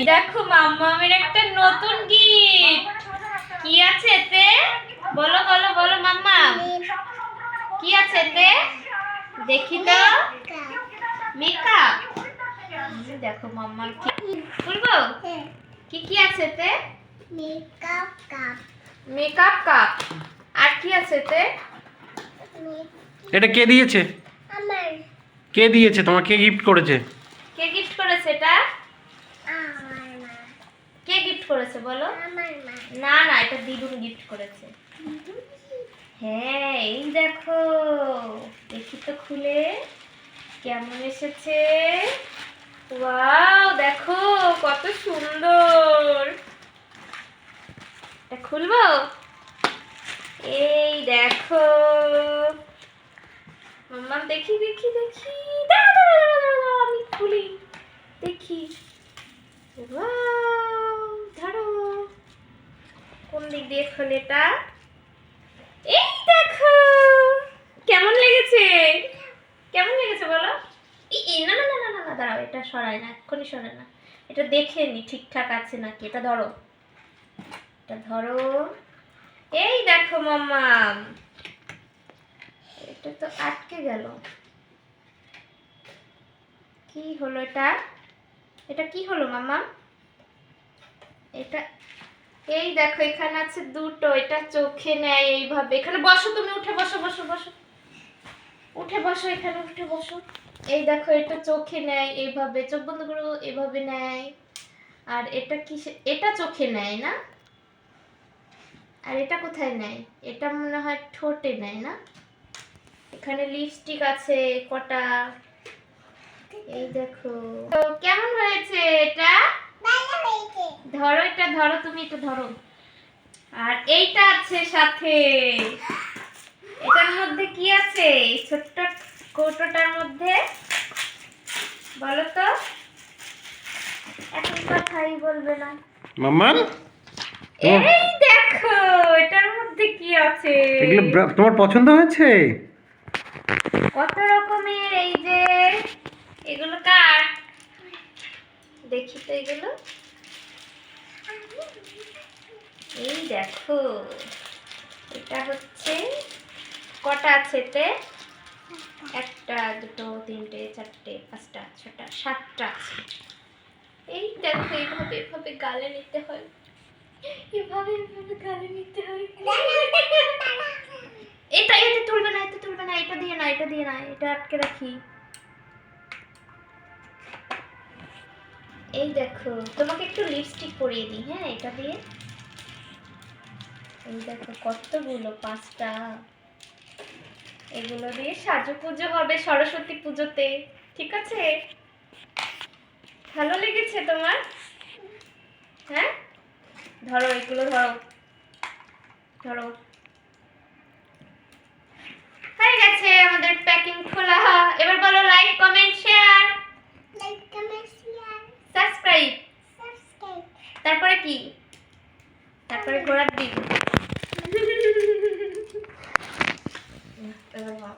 দেখো মাম্মামের একটা নতুন গিফট। কি আছে এতে বলো বলো বলো মাম্মা। কি আছে এতে দেখি তো। মেকআপ দেখো মাম্মার কি বলব কি কি আছে এতে মেকআপ কাপ। মেকআপ কাপ আর কি আছে এতে এটা কে দিয়েছে? আমার। কে দিয়েছে? তোমাকে কে গিফট করেছে? কে গিফট করেছে এটা? করেছে বলো? না না এটা দিদুন গিফট করেছে। হ্যাঁ এই দেখো দেখি তো খুলে কেমন এসেছে? ওয়াও দেখো কত সুন্দর। এটা খুলবো? এই দেখো। মাম্মা দেখি দেখি দেখি। আমি খুলি। দেখি। ওয়াও। দিক দিয়ে এটা। এই দেখো। কেমন লেগেছে? কেমন লেগেছে বলো? এই না না না না না দাঁড়াও, এটা সরাই না, এক্ষুনি সরাই না। এটা দেখে নি, ঠিকঠাক আছে নাকি? এটা ধরো। এটা ধরো। এই দেখো, মাম্মা। এটা তো আটকে গেল। কি হলো এটা? এটা কি হলো, মাম্মা? এটা এই দেখো, এখানে আছে দুটো, এটা চোখে নেয় এইভাবে। এখানে বসো তুমি, উঠে বসো বসো বসো। উঠে বসো এখানে, উঠে বসো। এই দেখো, এটা চোখে নেয় এইভাবে, চোখ বন্ধ করো, এভাবে নেয়। আর এটা কি এটা চোখে নেয় না? আর এটা কোথায় নেয়? এটা মনে হয় ঠোঁটে নেয় না? এখানে লিপস্টিক আছে কটা। এই দেখো। তো কেমন হয়েছে এটা ভালো হয়েছে ধরো এটা ধরো তুমি এটা ধরো। আর এইটা আছে সাথে। এটার মধ্যে কি আছে? ছোট্ট কৌটোটার মধ্যে বলো তো। এখন কথাই বলবে না। মাম্মান ও। এই দেখো এটার মধ্যে কি আছে? এগুলো তোমার পছন্দ হয়েছে? কত রকমের এই যে এগুলো কার? দেখি তো এগুলো। এই দেখো, এটা হচ্ছে কটা আছে একটা, দুটো, তিনটে, চারটে, পাঁচটা, ছটা, সাতটা। আছে এই দেখো, এইভাবে এভাবে গালে নিতে হয়। এভাবে এভাবে গালে নিতে হয়। এটা এতে তুলবে না এতে তুলবে না, এটা দিয়ে না, এটা দিয়ে না, এটা আটকে রাখি। এই দেখো, তোমাকে একটু লিপস্টিক পরিয়ে দিই হ্যাঁ এটা দিয়ে। এই দেখো কতগুলো পাঁচটা। এগুলো দিয়ে সাজু পুজো হবে সরস্বতী পুজোতে ঠিক আছে? ভালো লেগেছে তোমার? হ্যাঁ? ধরো এগুলো ধরো। ধরো। হয়ে গেছে আমাদের প্যাকিং খোলা। এবার বলো like comment share like comment share subscribe subscribe তারপরে কি? তারপরে ঘোড়ার ডিম। 别乱